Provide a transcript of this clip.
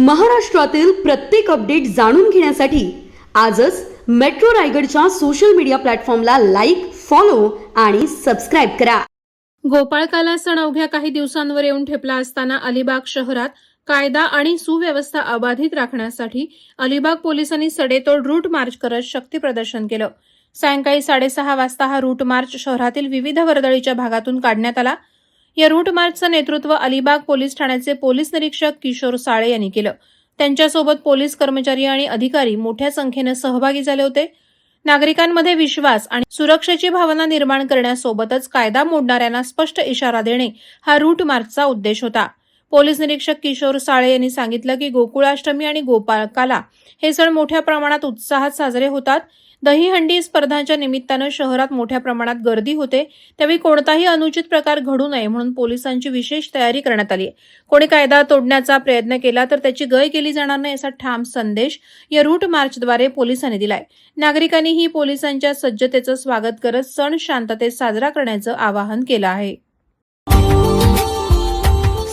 महाराष्ट्रातील प्रत्येक अपडेट जाणून घेण्यासाठी आजच मेट्रो रायगडच्या सोशल मीडिया प्लॅटफॉर्मला लाईक फॉलो आणि सबस्क्राईब करा. गोपाळकाला सण अवघ्या काही दिवसांवर येऊन ठेपला असताना अलिबाग शहरात कायदा आणि सुव्यवस्था अबाधित राखण्यासाठी अलिबाग पोलिसांनी सडेतोड रूट मार्च करत शक्ती प्रदर्शन केलं. सायंकाळी साडेसहा वाजता हा रूट मार्च शहरातील विविध वर्दळीच्या भागातून काढण्यात आला. या रूट मार्चचं नेतृत्व अलिबाग पोलीस ठाण्याचे पोलीस निरीक्षक किशोर साळे यांनी केलं. त्यांच्यासोबत पोलीस कर्मचारी आणि अधिकारी मोठ्या संख्येनं सहभागी झाले होते. नागरिकांमध्ये विश्वास आणि सुरक्षेची भावना निर्माण करण्यासोबतच कायदा मोडणाऱ्यांना स्पष्ट इशारा देणे हा रूट मार्चचा उद्देश होता. पोलीस निरीक्षक किशोर साळे यांनी सांगितलं की गोकुळाष्टमी आणि गोपाळकाला हे सण मोठ्या प्रमाणात उत्साहात साजरे होतात. दहीहंडी स्पर्धांच्या निमित्तानं शहरात मोठ्या प्रमाणात गर्दी होते. त्यावेळी कोणताही अनुचित प्रकार घडू नये म्हणून पोलिसांची विशेष तयारी करण्यात आली आहे. कोणी कायदा तोडण्याचा प्रयत्न केला तर त्याची गय केली जाणार नाही असा ठाम संदेश या रूट मार्चद्वारे पोलिसांनी दिलाय. नागरिकांनीही पोलिसांच्या सज्जतेचं स्वागत करत सण शांततेत साजरा करण्याचं आवाहन केलं आहे.